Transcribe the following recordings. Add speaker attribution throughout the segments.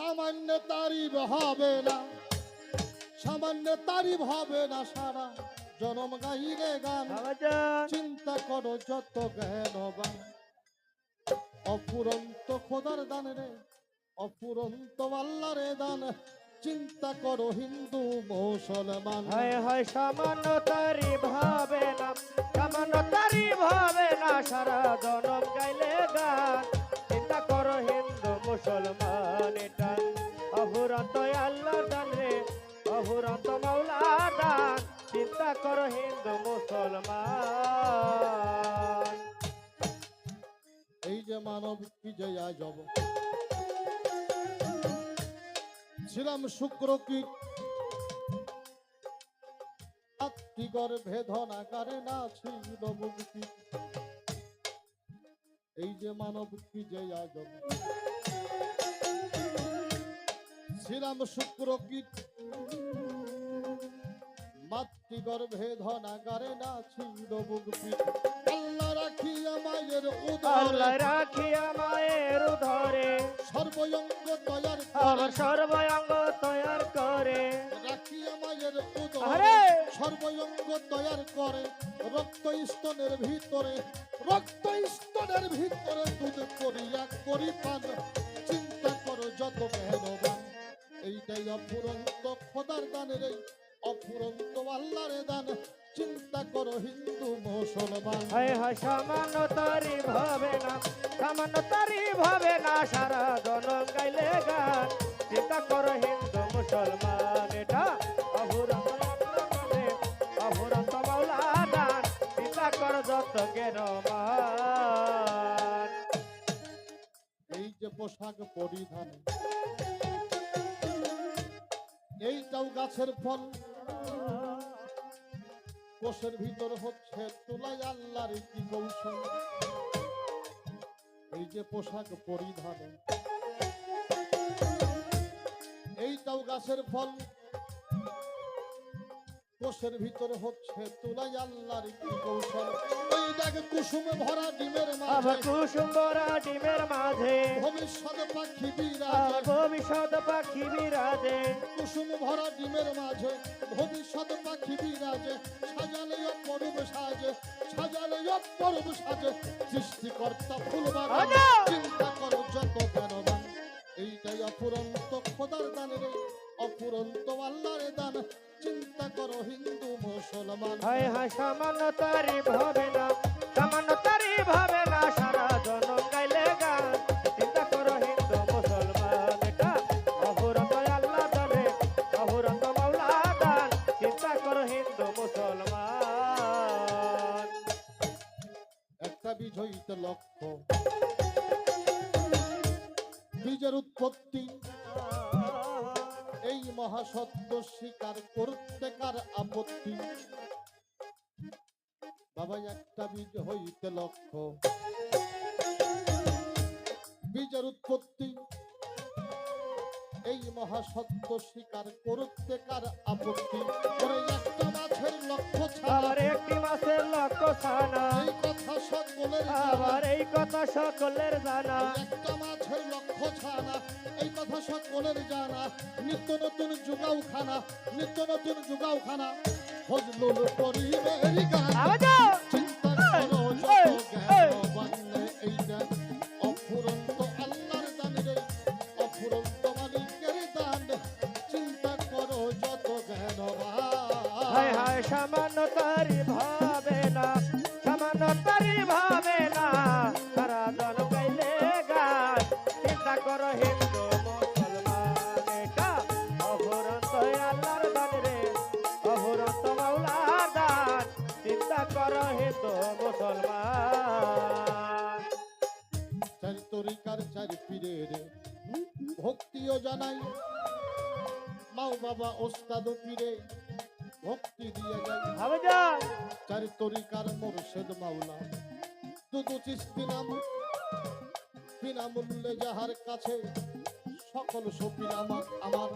Speaker 1: সামান্য তারিফ হবে না। সামান্য তারিফ হবে না সারা জনম গাইলে গান। চিন্তা করো যত জ্ঞানবান অপুরন্ত খোদার দান রে অপুরন্ত আল্লাহরে দান। চিন্তা করো হিন্দু মুসলমান।
Speaker 2: হয় হয় সামান্য তারি ভাবে না। সামান্য তারি ভাবে না সারা জনম গাইলে করো হিন্দু মুসলমান।
Speaker 1: এই যে মানব কি যে ছিলাম শুক্র কীট আত্মিকর ভেদনাকারে না ছিল মুক্তি। এই যে মানব কি ছিলাম শুক্র কীট মাতৃগর্ভে ধনাগারে না ছিল মুক্তি আল্লাহ রাখিয়া মায়ের উদরে।
Speaker 2: আল্লাহ রাখিয়া মায়ের ধরে
Speaker 1: সর্বঙ্গ তৈয়ার
Speaker 2: আমার সর্বঙ্গ তৈয়ার করে।
Speaker 1: রাখিয়া মায়ের উদরে। সর্বঙ্গ তৈয়ার করে। রক্ত স্তনের ভিতরে। রক্ত স্তনের ভিতরে দুধ করিয়া করি পান চিন্তা করো যত মেহনবান এইটাই অফুরন্ত খোদার দানের এই
Speaker 2: হায় হায়, সামান্য তারি ভাবে না, সামান্য তারি ভাবে না, সারা জনম গাইলে গান। চিন্তা করো হিন্দু মুসলমান, এটা অহুরন্ত মানে অহুরন্ত মাওলা
Speaker 1: এই যে পোশাক পরিধান, এইটাও গাছের ফল। কোষের ভিতর হচ্ছে তুলাই আল্লাহর কি কৌশল। এই যে পোশাক পরিধান এইটাও গাছের ফল কোষের ভিতর হচ্ছে তুলাই আল্লাহর কি কৌশল? ওই দেখ কুসুম ভরা ডিমের মাঝে।
Speaker 2: কুসুম বরা ডিমের মাঝে।
Speaker 1: ভবিষ্যৎ পাখি বিরাজে।
Speaker 2: ভবিষ্যৎ পাখি বিরাজে।
Speaker 1: কুসুম ভরা ডিমের মাঝে ভবিষ্যৎ পাখি বিরাজে। সাজালে অপরূপ সাজে সাজালে অপরূপ সাজে। সৃষ্টিকর্তা ফুল বাগান চিন্তা করো যত জ্ঞানবান এইটাই অপুরন্ত খোদার দানের অপুরন্ত আল্লাহর দান। চিন্তা করো হিন্দু মুসলমান।
Speaker 2: হায় হায় সামান্য তারি ভাবে না সামান্য তারি ভাবে না সারা জনম গাইলে গান চিন্তা করো হিন্দু মুসলমান এটা অহুরন্ত আল্লাহ জানে অহুরন্ত মাওলা দান চিন্তা করো হিন্দু মুসলমান।
Speaker 1: একটা বীজ হইতে লক্ষ্য কার আপত্তি। বাবা একটা বীজ হইতে লক্ষ্য। বীজের উৎপত্তি। এই মহাসত্য স্বীকার করতে কার আপত্তি? একটা মাছের লক্ষ্য ছাড়া।
Speaker 2: আবার একটি মাসের লক্ষ্য ছানা
Speaker 1: এই কথা সকলের।
Speaker 2: আবার এই কথা সকলের জানা।
Speaker 1: একটা মাছের লক্ষ্য ছানা এই কথা সকলের জানা নিত্য নতুন যুগাও খানা নিত্য নতুন যুগাও খানা। ফজলুল করিমের গান চিন্তা করো
Speaker 2: এই,
Speaker 1: যত এইটা অফুরন্ত আল্লাহর দান রে অফুরন্ত মালিকের দান। চিন্তা করো যত জ্ঞানবান
Speaker 2: হায় হায় সামান্য তারি
Speaker 1: চার পীরের ভক্তিও জানাই। মাও বাবা ওস্তাদ পীরে ভক্তি দিয়ে যাই।
Speaker 2: ভাবে যা
Speaker 1: চার তরিকার মোরশেদ মাওলা। দুদু চিস্তি নাম বিনামূল্যে যাহার কাছে সকল সপিন আমার আমার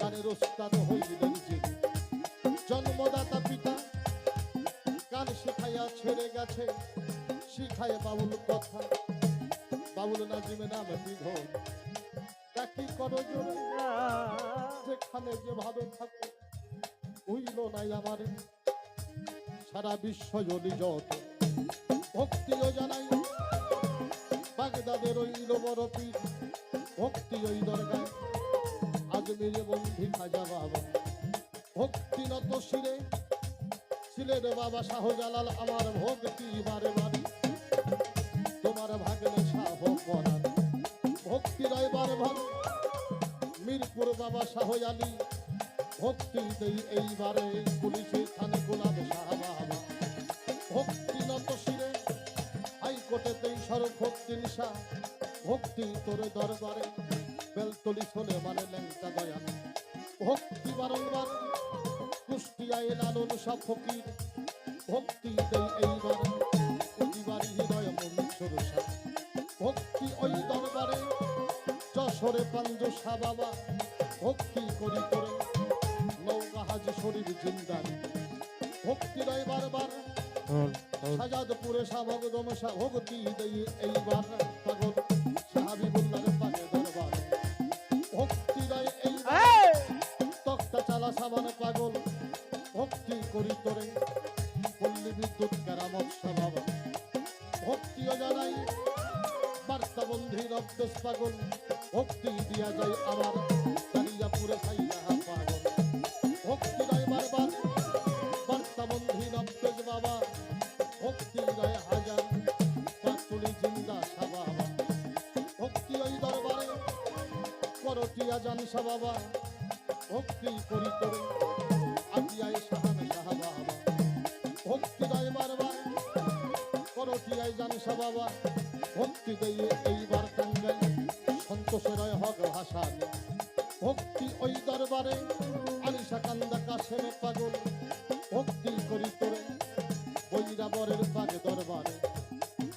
Speaker 1: গানের ওস্তাদ হইলেন যিনি জন্মদাতা পিতা গান শিখাইয়া ছেড়ে গেছে শিখায় বাউল কথা। বাউল নাজিমে নাম তা কি করো যেখানে যেভাবে থাকো হইল নাই আমার। সারা বিশ্ব জলি যত। ভক্তিও জানাই, বাগদাদের রইল বড় পীর ভক্তি ওই দরগায়, আজমিরে বন্ধি খাজা বাবা। ভক্তি নত শিরে ছিলেন বাবা শাহজালাল, আমার ভক্তি বারে বারে মিরপুর বাবা শাহ আলী। ভক্তি দেই এইবারে, পুলিশে থানে গোলাপ শাহ বাবা ভক্তি নত শিরে হাইকোর্টেতেই সর্বভক্তি নিশা। ভক্তি তোরে দরবারে, বেলতলি শোনে মানে ল্যাংটা দয়াল ভক্তি বারংবার, কুষ্টিয়ায় লালন শাহ ফকির। ভক্তি দেই এইবার, প্রতিবারই হৃদয় মন্দির ভক্তি ওই দরবারে, যশোরে পাঞ্জ শাহ বাবা। ভক্তি করি করে নৌকা হাজি শরীর জিন্দার ভক্তি রয় বারবার। সাজাদপুরে সাভগদম ভক্তি দেই এইবার। পাগল সাহাবিবুল্লার পাগে দরবার। ভক্তি এইবার।
Speaker 2: এই!
Speaker 1: তক্তা চালা সাবান পাগল ভক্তি করি তোরে। পল্লী বিদ্যুৎ কেরামত স্বভাব। ভক্তিও জানাই বার্তা বন্ধী রক্তেশ পাগল ভক্তি দিয়া যায় আমার। পুরে খাইয়া পাগল। ভক্তি রয় বারবার। বার্তা বন্ধী এইবার টাঙ্গাই সন্তোষের হক ভাষা ভক্তি ওই দরবারে, আলিশা কান্দা কাশেম পাগল, ভক্তি করি তোরে, বৈরাবরের পাগে দরবারে।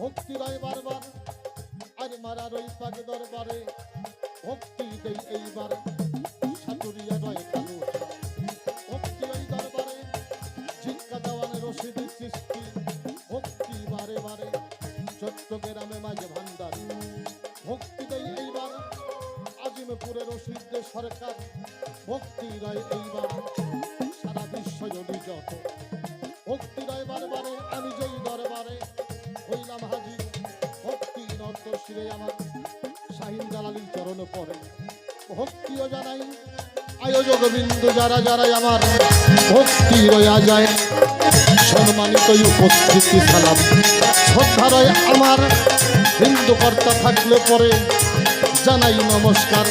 Speaker 1: ভক্তি রয় বারবার, আর মারার ওই পাগে দরবারে, ভক্তি দেই এইবার, সাতুরিয়া রয় কালু ভক্তি ওই দরবারে ঝিক্কা দেওয়ানে রশিদ সৃষ্টি, ভক্তি বারে বারে, চট্টগ্রামে মাঝে সরকার, ভক্তি রয় এইবার সারা বিশ্ব যদি যত ভক্তি রয় বারবারে আমি যেই দরবারে হইলাম হাজির, ভক্তি নত শিরে আমার শাহিন জালালির চরণ পরে। ভক্তিও জানাই, আয়োজক বিন্দু যারা যারাই আমার ভক্তি রয়া যায়, সম্মানিত উপস্থিতি সালাম। শ্রদ্ধা রয় আমার, হিন্দু কর্তা থাকলে পরে জানাই নমস্কার।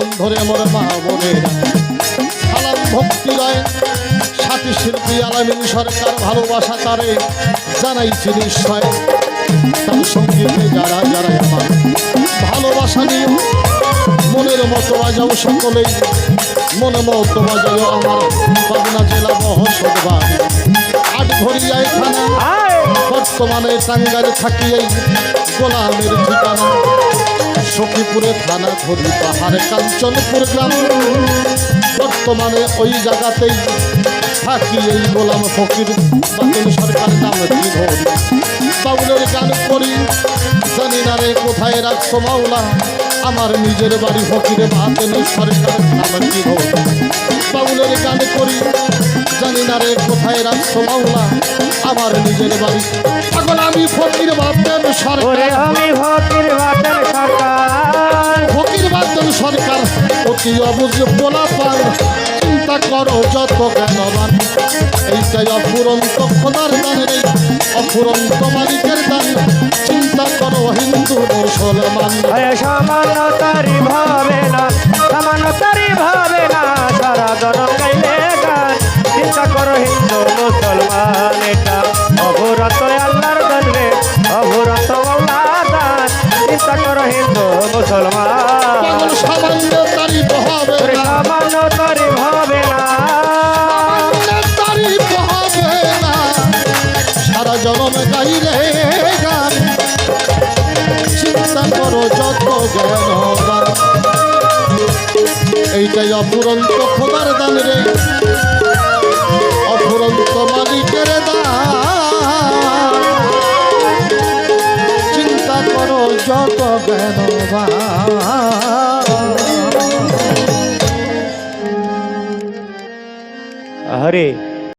Speaker 1: অন্ধরে আমার মা বোনেরা। সালাম ভক্তি রয় সাথী শিল্পী আলামিন সরকার ভালোবাসা তারে জানাইছি নিশ্চয়। তার সঙ্গীতে যারা যারা আমার ভালোবাসা নিয়ে মনের মতো বাজাও সকলেই মনে মতো বাজাও আমার পাবনা জেলা মহসদ বাড়ি আট ঘড়িয়ায় থানা বর্তমানে টাঙ্গারে থাকি এই গোলামের ঠিকানা। সখীপুরে থানা ধরি পাহাড়ে কাঞ্চনপুর গ্রাম। বর্তমানে ওই জায়গাতেই থাকি এই গোলাম ফকির। বাতিল সরকার নাম ধরি? বাউলের গান করি, জানি না রে কোথায় রাখছো মাওলা। আমার নিজের বাড়ি ফকিরে বাতিল সরকার নাম ধরি? বাউলের গান করি জানি না রে কোথায় রাখছো মাওলা? আমার নিজের বাড়ি। পাগল আমি ফকির
Speaker 2: ওরে
Speaker 1: সরকার।
Speaker 2: আমি ফকির বাটের সরকার।
Speaker 1: ফকির বাদন সরকার অতি অবুজ পোলা পান চিন্তা করো যত জ্ঞানবান এইটাই অফুরন্ত খোদার দান রে অফুরন্ত মালিকের দান। চিন্তা করো হিন্দু মুসলমান।
Speaker 2: সমানতারি ভাবে না সমানতারি ভাবে না সারা জন চিন্তা মুসলমান
Speaker 1: সামান্য তারিফ হবে
Speaker 2: ওরে
Speaker 1: না
Speaker 2: সমানতারি না
Speaker 1: তারিফ হবে না সারা জনম গাইলে গান। চিন্তা করো যত জ্ঞানবান এইটাই অফুরন্ত খোদার দান রে। অফুরন্ত মালিকের দান। যত জ্ঞানবান
Speaker 2: আরে